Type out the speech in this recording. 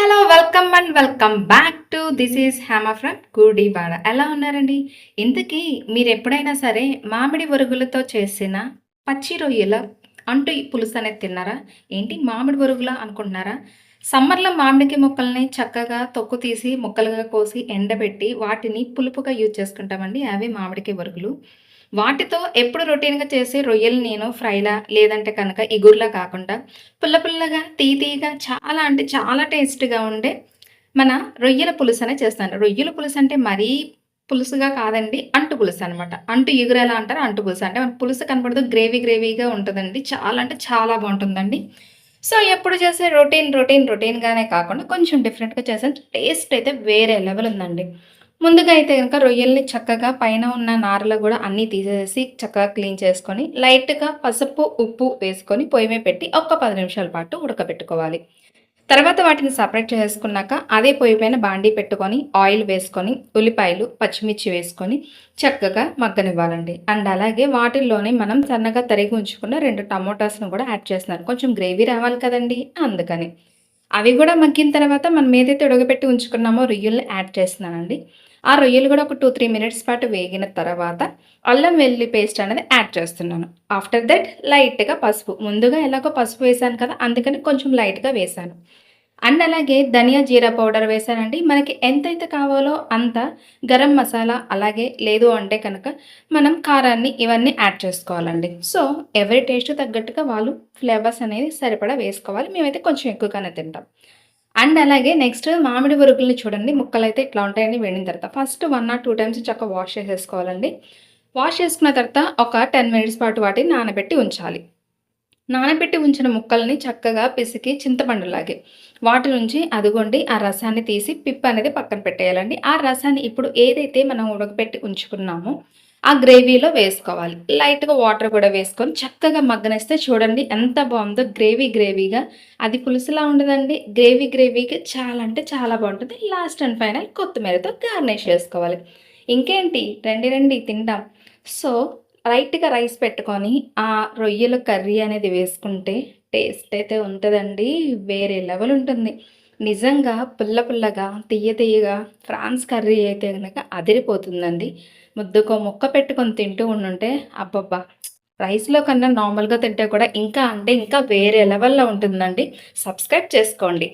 Hello welcome and welcome back to this is హ్యామ from Gudivada ఎలా ఉన్నారండి? ఇంతకీ మీరు ఎప్పుడైనా సరే మామిడి వరుగులతో చేసిన పచ్చి రొయ్యల అంటూ ఈ పులుసు అనేది తిన్నారా? ఏంటి మామిడి వరుగులా అనుకుంటున్నారా? సమ్మర్లో మామిడికి ముక్కల్ని చక్కగా తొక్కు తీసి ముక్కలుగా కోసి ఎండబెట్టి వాటిని పులుపుగా యూజ్ చేసుకుంటామండి. అవి మామిడికి వరుగులు. వాటితో ఎప్పుడు రొటీన్గా చేసే రొయ్యలు నేను ఫ్రైలా లేదంటే కనుక ఇగుర్లా కాకుండా పుల్ల పుల్లగా తీతీగా చాలా అంటే చాలా టేస్ట్గా ఉండే మన రొయ్యల పులుసు అనే చేస్తాను. రొయ్యల పులుసు అంటే మరీ పులుసుగా కాదండి అంటు పులుసు అనమాట అంటు ఎగురు ఎలా అంటారు అంటు పులుసు. అంటే మన పులుసు కనపడదు గ్రేవీ గ్రేవీగా ఉంటుందండి. చాలా అంటే చాలా బాగుంటుందండి. సో ఎప్పుడు చేసే రొటీన్ రొటీన్ రొటీన్గానే కాకుండా కొంచెం డిఫరెంట్గా చేసే టేస్ట్ అయితే వేరే లెవెల్ ఉందండి. ముందుగా అయితే కనుక రొయ్యల్ని చక్కగా పైన ఉన్న నారలు కూడా అన్నీ తీసేసి చక్కగా క్లీన్ చేసుకొని లైట్గా పసుపు ఉప్పు వేసుకొని పొయ్యి మీద పెట్టి ఒక్క పది నిమిషాల పాటు ఉడకబెట్టుకోవాలి. తర్వాత వాటిని సపరేట్ చేసుకున్నాక అదే పొయ్యి పైన బాండీ పెట్టుకొని ఆయిల్ వేసుకొని ఉల్లిపాయలు పచ్చిమిర్చి వేసుకొని చక్కగా మగ్గనివ్వాలండి. అండ్ అలాగే వాటిల్లోనే మనం సన్నగా తరిగి ఉంచుకున్న రెండు టమోటాస్ను కూడా యాడ్ చేస్తున్నాను కొంచెం గ్రేవీ రావాలి కదండి అందుకని. అవి కూడా మగ్గిన తర్వాత మనం ఏదైతే ఉడగపెట్టి ఉంచుకున్నామో రొయ్యల్ని యాడ్ చేస్తున్నానండి. ఆ రొయ్యలు కూడా ఒక టూ త్రీ మినిట్స్ పాటు వేగిన తర్వాత అల్లం వెల్లుల్లి పేస్ట్ అనేది యాడ్ చేస్తున్నాను. ఆఫ్టర్ దట్ లైట్గా పసుపు. ముందుగా ఎలాగో పసుపు వేసాను కదా అందుకని కొంచెం లైట్గా వేసాను అండ్ అలాగే ధనియా జీరా పౌడర్ వేసానండి మనకి ఎంతైతే కావాలో అంత గరం మసాలా అలాగే లేదు అంటే కనుక మనం కారాన్ని ఇవన్నీ యాడ్ చేసుకోవాలండి. సో ఎవరి టేస్ట్ తగ్గట్టుగా వాళ్ళు ఫ్లేవర్స్ అనేది సరిపడా వేసుకోవాలి. మేమైతే కొంచెం ఎక్కువగానే తింటాం. అండ్ అలాగే నెక్స్ట్ మామిడి వరుగుల్ని చూడండి. ముక్కలు అయితే ఇట్లా ఉంటాయని వెళ్ళిన తర్వాత first one or two times చక్కగా వాష్ చేసేసుకోవాలండి. వాష్ చేసుకున్న తర్వాత ఒక టెన్ మినిట్స్ పాటు వాటిని నానబెట్టి ఉంచాలి. నానబెట్టి ఉంచిన ముక్కల్ని చక్కగా పిసికి చింతపండులాగే. వాటి నుంచి అదుగొండి ఆ రసాన్ని తీసి పిప్ అనేది పక్కన పెట్టేయాలండి. ఆ రసాన్ని ఇప్పుడు ఏదైతే మనం ఉడకపెట్టి ఉంచుకున్నామో ఆ గ్రేవీలో వేసుకోవాలి. లైట్గా వాటర్ కూడా వేసుకొని చక్కగా మగ్గనిస్తే చూడండి ఎంత బాగుందో గ్రేవీ గ్రేవీగా. అది పులుసులా ఉండదండి. గ్రేవీ గ్రేవీగా చాలా అంటే చాలా బాగుంటుంది. లాస్ట్ అండ్ ఫైనల్ కొత్తిమీరతో గార్నిష్ చేసుకోవాలి. ఇంకేంటి? రండి రండి తింటాం సో లైట్గా రైస్ పెట్టుకొని ఆ రొయ్యల కర్రీ అనేది వేసుకుంటే టేస్ట్ అయితే ఉంటుందండి. వేరే లెవెల్ ఉంటుంది. నిజంగా పుల్ల పుల్లగా తీయ తీయగా ఫ్రాన్స్ కర్రీ అయితే కనుక అదిరిపోతుందండి. ముద్దుకో ముక్క పెట్టుకొని తింటూ ఉండుంటే అబ్బబ్బా! రైస్లో కన్నా నార్మల్గా తింటే కూడా ఇంకా అంటే ఇంకా వేరే లెవెల్లో ఉంటుందండి. సబ్స్క్రైబ్ చేసుకోండి.